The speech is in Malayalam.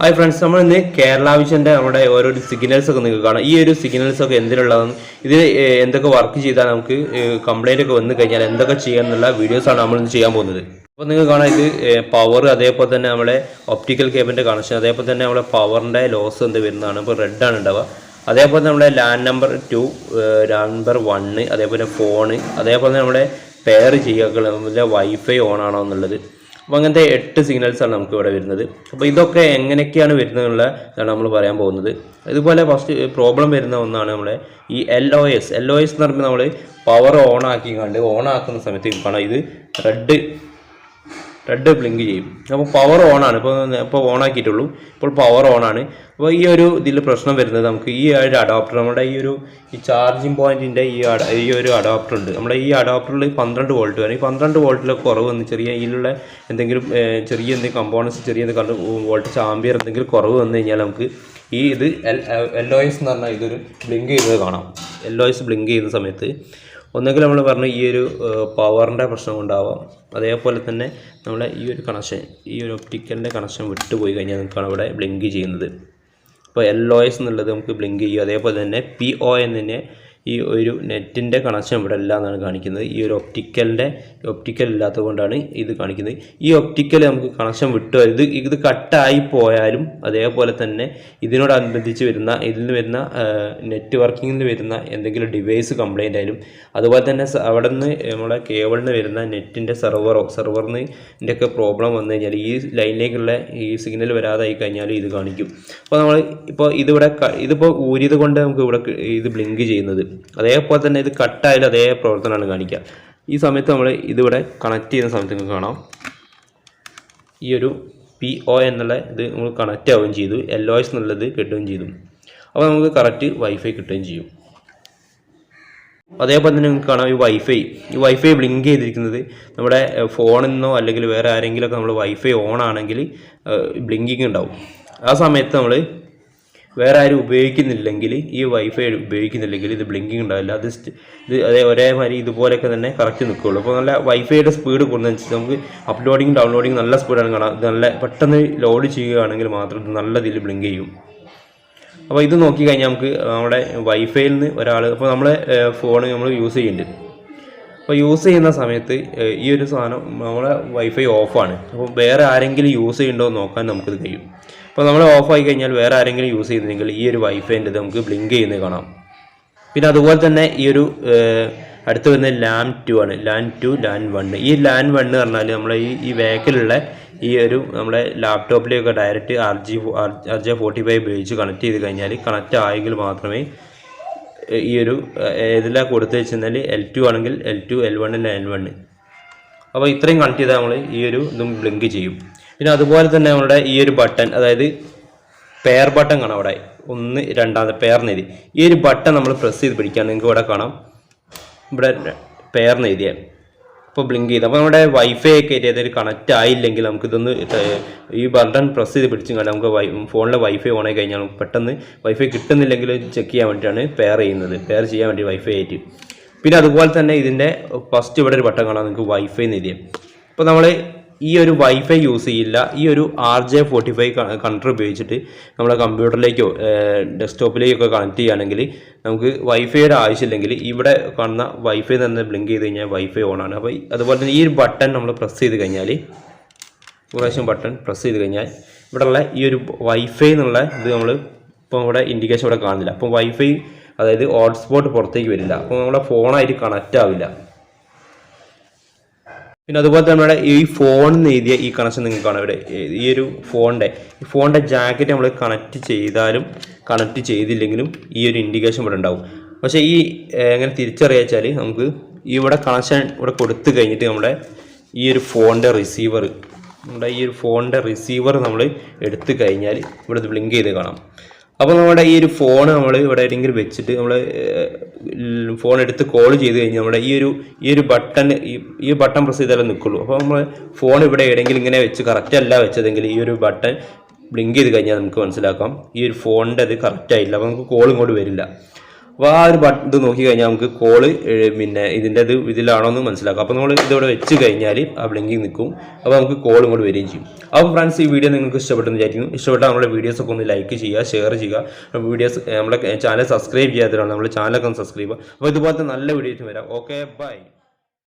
ഹായ് ഫ്രണ്ട്സ് നമ്മൾ ഇന്ന് കേരള വിഷന്റെ നമ്മുടെ ഓരോ സിഗ്നൽസ് ഒക്കെ നിങ്ങൾക്ക് കാണാം. ഈ ഒരു സിഗ്നൽസ് ഒക്കെ എന്തിനുള്ളതെന്ന് ഇതിൽ എന്തൊക്കെ വർക്ക് ചെയ്താൽ നമുക്ക് കംപ്ലൈന്റ് ഒക്കെ വന്നു കഴിഞ്ഞാൽ എന്തൊക്കെ ചെയ്യാന്നുള്ള വീഡിയോസ് ആണ് നമ്മൾ ഇന്ന് ചെയ്യാൻ പോകുന്നത്. അപ്പോൾ നിങ്ങൾക്ക് കാണാം ഇത് പവർ അതേപോലെ തന്നെ നമ്മുടെ ഒപ്റ്റിക്കൽ കേബിന്റെ കണക്ഷൻ അതേപോലെ തന്നെ നമ്മുടെ പവറിന്റെ ലോസ് എന്ത് വരുന്നതാണ്. ഇപ്പോൾ റെഡ് ആണ് ഉണ്ടാവുക അതേപോലെ നമ്മുടെ land number two land number one അതേപോലെ ഫോണ് അതേപോലെ നമ്മുടെ പെയർ ചെയ്യുക വൈഫൈ ഓൺ ആണോ എന്നുള്ളത്. അപ്പോൾ അങ്ങനത്തെ എട്ട് സിഗ്നൽസാണ് നമുക്ക് ഇവിടെ വരുന്നത്. അപ്പോൾ ഇതൊക്കെ എങ്ങനെയൊക്കെയാണ് വരുന്നത് എന്നുള്ള ഇതാണ് നമ്മൾ പറയാൻ പോകുന്നത്. ഇതുപോലെ ഫസ്റ്റ് പ്രോബ്ലം വരുന്ന ഒന്നാണ് നമ്മുടെ ഈ L O S L O S എന്ന് പറയുമ്പോൾ നമ്മൾ പവർ ഓൺ ആക്കി കണ്ട് ഓൺ ആക്കുന്ന സമയത്ത് കാണാം. ഇത് റെഡ് റെഡ് ബ്ലിങ്ക് ചെയ്യും. അപ്പോൾ പവർ ഓൺ ആണ്. ഇപ്പോൾ ഇപ്പോൾ ഓൺ ആക്കിയിട്ടുള്ളൂ. ഇപ്പോൾ പവർ ഓൺ ആണ്. അപ്പോൾ ഈ ഒരു ഇതിൽ പ്രശ്നം വരുന്നത് നമുക്ക് ഈ ഒരു അഡോപ്റ്റർ നമ്മുടെ ഈ ഒരു ഈ ചാർജിങ് പോയിന്റിന്റെ ഈ ഈ ഒരു അഡോപ്റ്റർ ഉണ്ട്. നമ്മുടെ ഈ അഡോപ്റ്ററിൽ പന്ത്രണ്ട് വോൾട്ട് വരും. ഈ പന്ത്രണ്ട് വോൾട്ടിലെ കുറവ് വന്ന് ചെറിയ ഇതിലുള്ള എന്തെങ്കിലും ചെറിയ എന്തെങ്കിലും കമ്പോണൻസ് ചെറിയ എന്തെങ്കിലും വോൾട്ട് ചാമ്പിയർ എന്തെങ്കിലും കുറവ് വന്നു കഴിഞ്ഞാൽ നമുക്ക് ഈ ഇത് എൽ എസ് എന്ന് പറഞ്ഞാൽ ഇതൊരു ബ്ലിങ്ക് ചെയ്തത് കാണാം. എസ് ബ്ലിങ്ക് ചെയ്യുന്ന സമയത്ത് ഒന്നുകിൽ നമ്മൾ പറഞ്ഞു ഈ ഒരു പവറിന്റെ പ്രശ്നം ഉണ്ടാവാം അതേപോലെ തന്നെ നമ്മളെ ഈ ഒരു കണക്ഷൻ ഈ ഒരു ഒപ്റ്റിക്കലിന്റെ കണക്ഷൻ വിട്ടുപോയി കഴിഞ്ഞാൽ നമുക്കാണ് ഇവിടെ ബ്ലിങ്ക് ചെയ്യുന്നത്. അപ്പോൾ എൽ ഒ എസ് എന്നുള്ളത് നമുക്ക് ബ്ലിങ്ക് ചെയ്യും. അതേപോലെ തന്നെ പി ഒ എന്നതിനെ ഈ ഒരു നെറ്റിന്റെ കണക്ഷൻ ഇവിടെ ഇല്ല എന്നാണ് കാണിക്കുന്നത്. ഈ ഒരു ഒപ്റ്റിക്കലിന്റെ ഒപ്റ്റിക്കൽ ഇല്ലാത്തത് കൊണ്ടാണ് ഇത് കാണിക്കുന്നത്. ഈ ഒപ്റ്റിക്കൽ നമുക്ക് കണക്ഷൻ വിട്ടു ഇത് ഇത് കട്ടായി പോയാലും അതേപോലെ തന്നെ ഇതിനോടനുബന്ധിച്ച് വരുന്ന ഇതിൽ നിന്ന് വരുന്ന നെറ്റ്വർക്കിങ്ങിൽ നിന്ന് വരുന്ന എന്തെങ്കിലും ഡിവൈസ് കംപ്ലൈന്റ് ആയാലും അതുപോലെ തന്നെ അവിടെ നിന്ന് നമ്മുടെ കേബിളിൽ നിന്ന് വരുന്ന നെറ്റിന്റെ സെർവറോ സെർവറിന് ഒക്കെ പ്രോബ്ലം വന്നു കഴിഞ്ഞാൽ ഈ ലൈനിലേക്കുള്ള ഈ സിഗ്നൽ വരാതായി കഴിഞ്ഞാൽ ഇത് കാണിക്കും. അപ്പോൾ നമ്മൾ ഇപ്പോൾ ഇതിവിടെ ഇതിപ്പോൾ ഊരിയത് കൊണ്ട് നമുക്ക് ഇവിടെ ഇത് ബ്ലിങ്ക് ചെയ്യുന്നത്. അതേപോലെ തന്നെ ഇത് കട്ടായാലും അതേ പ്രവർത്തനമാണ് കാണിക്കുക. ഈ സമയത്ത് നമ്മൾ ഇതിവിടെ കണക്ട് ചെയ്യുന്ന സമയത്ത് നിങ്ങൾക്ക് കാണാം. ഈ ഒരു പി ഒ എന്നുള്ള ഇത് നമ്മൾ കണക്റ്റ് ആവുകയും ചെയ്തു. എൽ ഒ എസ് എന്നുള്ളത് കിട്ടുകയും ചെയ്തു. അപ്പോൾ നമുക്ക് കറക്റ്റ് വൈഫൈ കിട്ടുകയും ചെയ്യും. അതേപോലെ തന്നെ നിങ്ങൾക്ക് കാണാം ഈ വൈഫൈ ഈ വൈഫൈ ബ്ലിങ്ക് ചെയ്തിരിക്കുന്നത് നമ്മുടെ ഫോണിൽ നിന്നോ അല്ലെങ്കിൽ വേറെ ആരെങ്കിലുമൊക്കെ നമ്മൾ വൈഫൈ ഓൺ ആണെങ്കിൽ ബ്ലിങ്കിങ് ഉണ്ടാവും. ആ സമയത്ത് നമ്മൾ വേറെ ആരും ഉപയോഗിക്കുന്നില്ലെങ്കിൽ ഈ വൈഫൈ ഉപയോഗിക്കുന്നില്ലെങ്കിൽ ഇത് ബ്ലിങ്കിങ് ഉണ്ടാവില്ല. അത് ഇത് അതേ ഒരേമാതിരി ഇതുപോലെയൊക്കെ തന്നെ കറക്റ്റ് നിൽക്കുകയുള്ളൂ അപ്പോൾ നല്ല വൈഫൈയുടെ സ്പീഡ് കൂടുന്നതനുസരിച്ച് നമുക്ക് അപ്ലോഡിങ് ഡൗൺലോഡിങ് നല്ല സ്പീഡാണ് കാണാം. ഇത് നല്ല പെട്ടെന്ന് ലോഡ് ചെയ്യുകയാണെങ്കിൽ മാത്രം ഇത് നല്ല ഇതിൽ ബ്ലിങ്ക് ചെയ്യും. അപ്പോൾ ഇത് നോക്കി കഴിഞ്ഞാൽ നമുക്ക് നമ്മുടെ വൈഫൈയിൽ നിന്ന് ഒരാൾ അപ്പോൾ നമ്മളെ ഫോൺ നമ്മൾ യൂസ് ചെയ്യുന്നുണ്ട് അപ്പോൾ യൂസ് ചെയ്യുന്ന സമയത്ത് ഈ ഒരു സാധനം നമ്മളെ വൈഫൈ ഓഫാണ് അപ്പോൾ വേറെ ആരെങ്കിലും യൂസ് ചെയ്യുന്നുണ്ടോ എന്ന് നോക്കാൻ നമുക്കിത് കഴിയും. അപ്പോൾ നമ്മൾ ഓഫായി കഴിഞ്ഞാൽ വേറെ ആരെങ്കിലും യൂസ് ചെയ്യുന്നുണ്ടെങ്കിൽ ഈ ഒരു വൈഫൈന്റെ നമുക്ക് ബ്ലിങ്ക് ചെയ്യുന്നത് കാണാം. പിന്നെ അതുപോലെ തന്നെ ഈ ഒരു അടുത്ത് വരുന്ന ലാൻ ടു ആണ്. ലാൻ ടു ലാൻ വൺ ഈ ലാൻ എന്ന് പറഞ്ഞാൽ നമ്മളെ ഈ ഈ വേക്കിലുള്ള ഈ ഒരു നമ്മുടെ ലാപ്ടോപ്പിലേക്ക് direct R G R J forty five ഉപയോഗിച്ച് കണക്ട് ചെയ്ത് കഴിഞ്ഞാൽ കണക്റ്റ് ആയെങ്കിൽ മാത്രമേ ഈ ഒരു ഏതിലാണ് കൊടുത്തു എൽ ടു ആണെങ്കിൽ L two L one L one അപ്പോൾ ഇത്രയും കണക്ട് ചെയ്താൽ നമ്മൾ ഈ ഒരു ഇതും ബ്ലിങ്ക് ചെയ്യും. പിന്നെ അതുപോലെ തന്നെ നമ്മുടെ ഈ ഒരു ബട്ടൺ അതായത് പെയർ ബട്ടൺ കാണാം അവിടെ. ഒന്ന് രണ്ടാമത്തെ പെയർ നെയ്തി ഈ ഒരു ബട്ടൺ നമ്മൾ പ്രസ് ചെയ്ത് പിടിക്കാൻ നിങ്ങൾക്ക് ഇവിടെ കാണാം. ഇവിടെ പെയർ എഴുതിയ അപ്പോൾ ബ്ലിങ്ക് ചെയ്ത്. അപ്പോൾ നമ്മുടെ വൈഫൈ ഒക്കെ ഏതായാലും കണക്റ്റ് ആയില്ലെങ്കിൽ നമുക്ക് ഇതൊന്ന് ഈ ബട്ടൺ പ്രസ് ചെയ്ത് പിടിച്ചും കണ്ട് നമുക്ക് വൈ ഫോണിലെ വൈഫൈ ഓണായി കഴിഞ്ഞാൽ നമുക്ക് പെട്ടെന്ന് വൈഫൈ കിട്ടുന്നില്ലെങ്കിൽ ചെക്ക് ചെയ്യാൻ വേണ്ടിയിട്ടാണ് പെയർ ചെയ്യുന്നത്. പെയർ ചെയ്യാൻ വേണ്ടി വൈഫൈ ആയിട്ട്. പിന്നെ അതുപോലെ തന്നെ ഇതിന്റെ ഫസ്റ്റ് ഇവിടെ ഒരു ബട്ടൺ കാണാം. നിങ്ങൾക്ക് വൈഫൈ എഴുതിയത്. അപ്പോൾ നമ്മൾ ഈ ഒരു വൈഫൈ യൂസ് ചെയ്യില്ല. ഈ ഒരു R J forty five connector ഉപയോഗിച്ചിട്ട് നമ്മുടെ കമ്പ്യൂട്ടറിലേക്കോ ഡെസ്ക്ടോപ്പിലേക്കോ കണക്ട് ചെയ്യുകയാണെങ്കിൽ നമുക്ക് വൈഫൈയുടെ ആവശ്യമില്ലെങ്കിൽ ഇവിടെ കാണുന്ന വൈഫൈ തന്നെ ബ്ലിങ്ക് ചെയ്ത് കഴിഞ്ഞാൽ വൈഫൈ ഓൺ ആണ്. അപ്പോൾ അതുപോലെ തന്നെ ഈ ഒരു ബട്ടൺ നമ്മൾ പ്രസ് ചെയ്ത് കഴിഞ്ഞാൽ പ്രാവശ്യം ബട്ടൺ പ്രസ് ചെയ്ത് കഴിഞ്ഞാൽ ഇവിടെയുള്ള ഈ ഒരു വൈഫൈ എന്നുള്ള ഇത് നമ്മൾ ഇപ്പോൾ ഇവിടെ ഇൻഡിക്കേഷൻ ഇവിടെ കാണുന്നില്ല. അപ്പോൾ വൈഫൈ അതായത് ഹോട്ട്സ്പോട്ട് പുറത്തേക്ക് വരില്ല. അപ്പോൾ നമ്മുടെ ഫോണായിട്ട് കണക്റ്റ് ആവില്ല. പിന്നെ അതുപോലെ തന്നെ നമ്മുടെ ഈ ഫോണിൽ നിന്ന് എഴുതിയ ഈ കണക്ഷൻ നിങ്ങൾക്ക് കാണാം. ഇവിടെ ഈ ഒരു ഫോണിന്റെ ഈ ഫോണിന്റെ ജാക്കറ്റ് നമ്മൾ കണക്ട് ചെയ്താലും കണക്ട് ചെയ്തില്ലെങ്കിലും ഈ ഒരു ഇൻഡിക്കേഷൻ ഇവിടെ ഉണ്ടാവും. പക്ഷേ ഈ എങ്ങനെ തിരിച്ചറിയാച്ചാൽ നമുക്ക് ഇവിടെ കണക്ഷൻ ഇവിടെ കൊടുത്തു കഴിഞ്ഞിട്ട് നമ്മുടെ ഈ ഒരു ഫോണിന്റെ റിസീവർ നമ്മുടെ ഈ ഒരു ഫോണിന്റെ റിസീവർ നമ്മൾ എടുത്തു കഴിഞ്ഞാൽ ഇവിടെ ബ്ലിങ്ക് ചെയ്ത് കാണാം. അപ്പോൾ നമ്മുടെ ഈ ഒരു ഫോൺ നമ്മൾ ഇവിടെ എവിടെയെങ്കിലും വെച്ചിട്ട് നമ്മൾ ഫോൺ എടുത്ത് കോൾ ചെയ്ത് കഴിഞ്ഞാൽ നമ്മുടെ ഈ ഒരു ഈ ഒരു ബട്ടൺ ഈ ബട്ടൺ പ്രസ് ചെയ്താലേ നിൽക്കുള്ളൂ അപ്പോൾ നമ്മൾ ഫോൺ ഇവിടെ എവിടെയെങ്കിലും ഇങ്ങനെ വെച്ച് കറക്റ്റ് അല്ല വെച്ചതെങ്കിൽ ഈ ഒരു ബട്ടൺ ബ്ലിങ്ക് ചെയ്ത് കഴിഞ്ഞാൽ നമുക്ക് മനസ്സിലാക്കാം. ഈ ഒരു ഫോണിന്റെ അത് കറക്റ്റ് ആയില്ല. അപ്പോൾ നമുക്ക് കോൾ ഇങ്ങോട്ട് വരില്ല. അപ്പോൾ ആ ഒരു ബട്ടൺ ഇത് നോക്കി കഴിഞ്ഞാൽ നമുക്ക് കോൾ പിന്നെ ഇതിന്റെ ഇത് ഇതിലാണോ എന്ന് മനസ്സിലാക്കാം. അപ്പോൾ നമ്മൾ ഇതോടെ വെച്ച് കഴിഞ്ഞാൽ ആ ബ്ലിങ്കിങ് നിൽക്കും. അപ്പോൾ നമുക്ക് കോൾ ഇങ്ങോട്ട് വരികയും ചെയ്യും. അപ്പോൾ ഫ്രണ്ട്സ് ഈ വീഡിയോ നിങ്ങൾക്ക് ഇഷ്ടപ്പെട്ടെന്ന് വിചാരിക്കുന്നു. ഇഷ്ടപ്പെട്ടാൽ നമ്മുടെ വീഡിയോസ് ഒക്കെ ഒന്ന് ലൈക്ക് ചെയ്യുക ഷെയർ ചെയ്യുക. വീഡിയോസ് നമ്മുടെ ചാനൽ സബ്സ്ക്രൈബ് ചെയ്യാത്തവരാണ് നമ്മൾ ചാനലൊക്കെ ഒന്ന് സബ്സ്ക്രൈബ് ചെയ്യുക. അപ്പോൾ ഇതുപോലത്തെ നല്ല വീഡിയോസ് വരാം. Okay bye